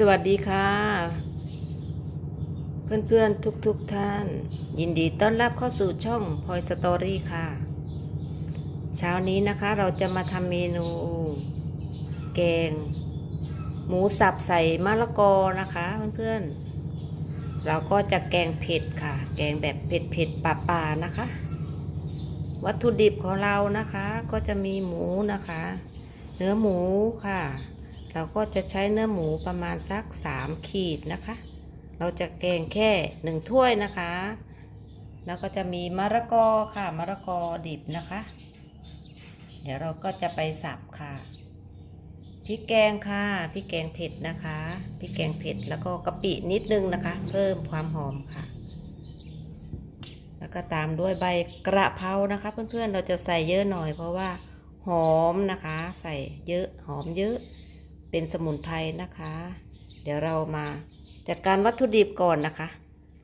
สวัสดีค่ะ เพื่อนๆทุกๆทท่าน ยินดีต้อนรับเข้าสู่ช่องพอยสตอรี่ค่ะ เช้านี้นะคะเราจะมาทำเมนู แกง หมูสับใส่มะละกอนะคะเพื่อนๆ เราก็จะแกงเผ็ดค่ะ แกงแบบเผ็ดเผ็ดป่าป่าๆนะคะ วัตถุดิบของเรานะคะ ก็จะมีหมูนะคะ เนื้อหมูค่ะ เราก็จะใช้เนื้อหมูประมาณสักสามขีดนะคะ เราจะแกงแค่หนึ่งถ้วยนะคะ แล้วก็จะมีมะละกอค่ะมะละกอดิบนะคะ เดี๋ยวเราก็จะไปสับค่ะพริกแกงค่ะพริกแกงเผ็ดนะคะพริกแกงเผ็ดแล้วก็กะปินิดนึงนะคะ เพิ่มความหอมค่ะ แล้วก็ตามด้วยใบกระเพรานะคะ เพื่อนๆเราจะใส่เยอะหน่อยเพราะว่าหอมนะคะ ใส่เยอะหอมเยอะ เป็นสมุนไพรนะคะ เดี๋ยวเรามาจัดการวัตถุดิบก่อนนะคะ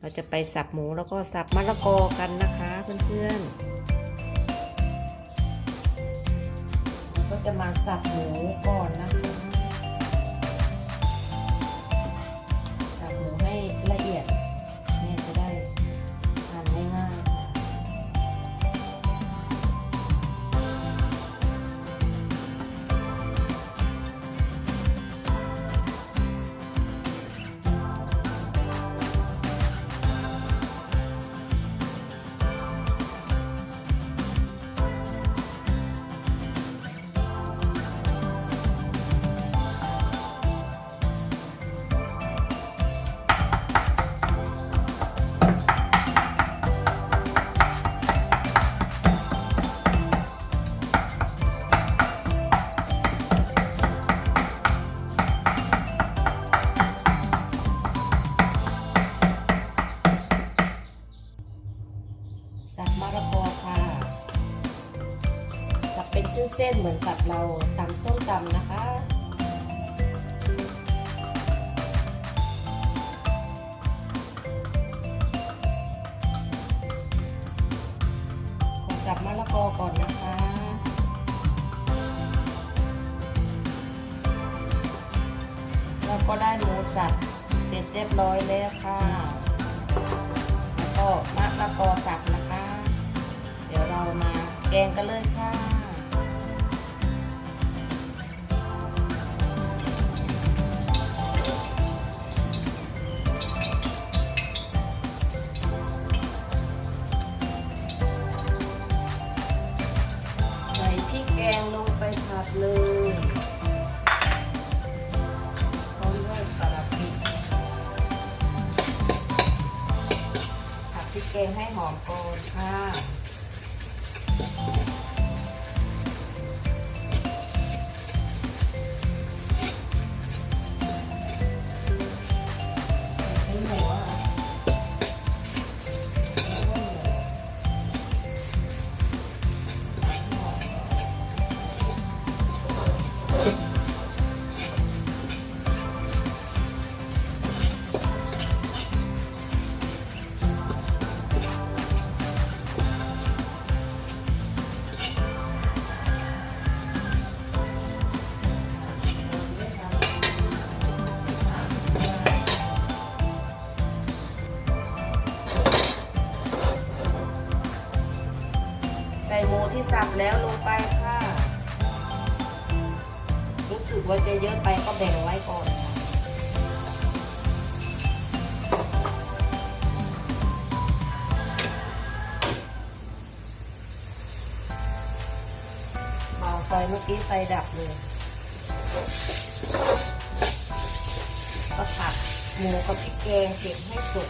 เราจะไปสับหมูแล้วก็สับมะละกอกันนะคะเพื่อนๆเราก็จะมาสับหมูก่อนนะคะ เป็นเส้นๆเหมือนกับเราตำส้มตำนะคะขอสับมะละกอก่อนนะคะเราก็ได้หมูสับเสร็จเรียบร้อยแล้วค่ะ แล้วก็มะละกอสับนะคะ เดี๋ยวเรามาแกงกันเลยค่ะ งให้หอมก่อนค่ะ แล้วลงไปค่ะ รู้สึกว่าจะเยอะไปก็แบ่งไว้ก่อนเบาไฟเมื่อกี้ไฟดับเลย ก็ผัดหมูกับพริกแกงเก็บให้สุก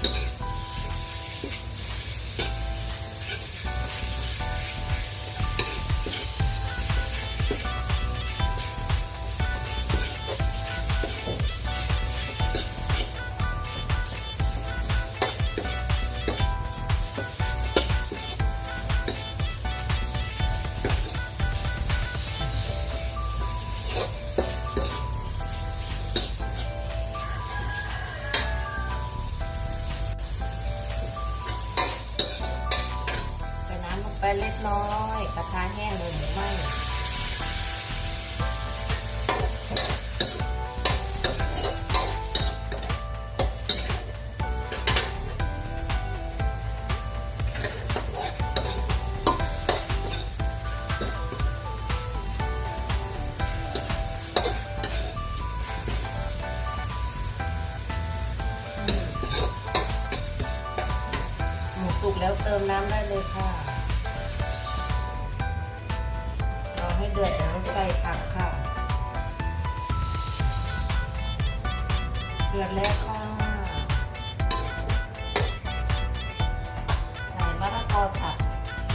ไปเล็กน้อยกระทะแห้งเลยหรือไม่สุกแล้วเติมน้ำได้เลยค่ะ เดือดแล้วใส่ผักค่ะ เดือดแล้วค่ะ ใส่มะละกอสับ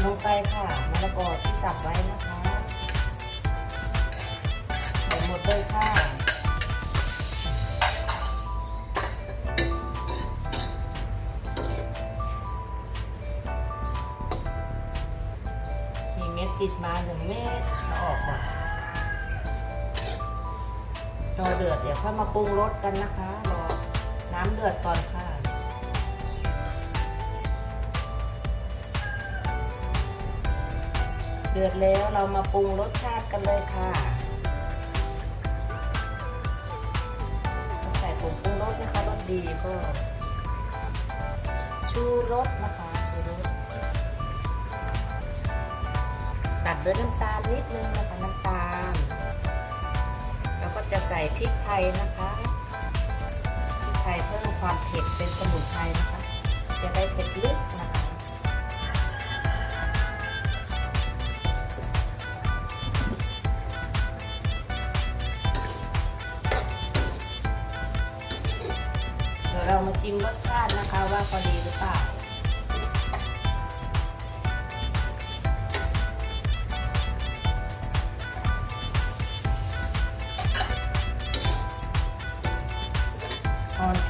ลงไปค่ะมะละกอที่สับไว้นะคะใส่หมดเลยค่ะ รอเดือดเดี๋ยวค่อยมาปรุงรสกันนะคะ รอน้ำเดือดก่อนค่ะ เดือดแล้วเรามาปรุงรสชาติกันเลยค่ะใส่ผงปรุงรสนะคะรสดีก็ชูรสนะคะชูรสตัดด้วยน้ำตาลนิดนึงนะคะน้ำตาล จะใส่พริกไทยนะคะพริกไทยเพิ่มความเผ็ดเป็นสมุนไพรนะคะ จะได้เผ็ดลึกนะคะเดี๋ยวเรามาชิมรสชาตินะคะว่าพอดีหรือเปล่า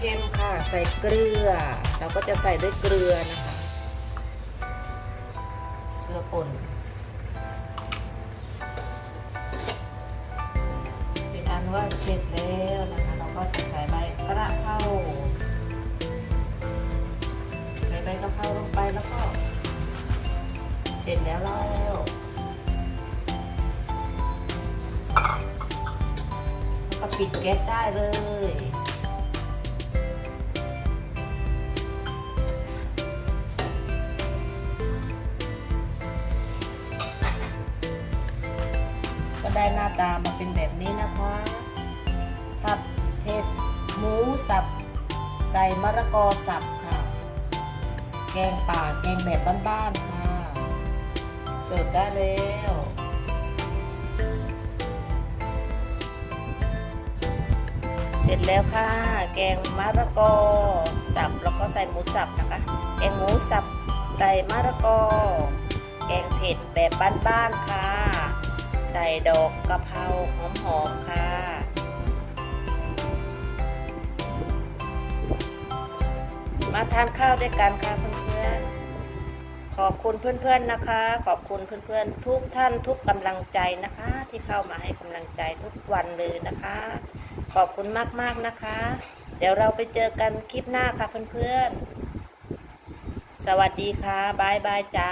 เค็มค่ะ ใส่เกลือ เราก็จะใส่ด้วยเกลือนะคะ เกลือป่นเป็นอันว่าเสร็จแล้วนะคะ เราก็จะใส่ใบกระเพราใส่ใบกระเพราลงไปแล้วก็ เสร็จแล้วแล้วแล้วก็ปิดแก๊สได้เลย ได้หน้าตามาเป็นแบบนี้นะคะผัดเผ็ดหมูสับ ใส่มะละกอสับค่ะ แกงป่าแกงแบบบ้านๆค่ะ เสิร์ฟได้แล้วเสร็จแล้วค่ะ แกงมะละกอสับแล้วก็ใส่หมูสับนะคะ แกงหมูสับใส่มะละกอ แกงเผ็ดแบบบ้านๆค่ะ ใส่ดอกกะเพราหอมๆค่ะ มาทานข้าวด้วยกันค่ะเพื่อนๆ ขอบคุณเพื่อนๆนะคะ ขอบคุณเพื่อนๆ ทุกท่านทุกกำลังใจนะคะ ที่เข้ามาให้กำลังใจทุกวันเลยนะคะ ขอบคุณมากๆนะคะ เดี๋ยวเราไปเจอกันคลิปหน้าค่ะเพื่อนๆ สวัสดีค่ะบายบายจ้า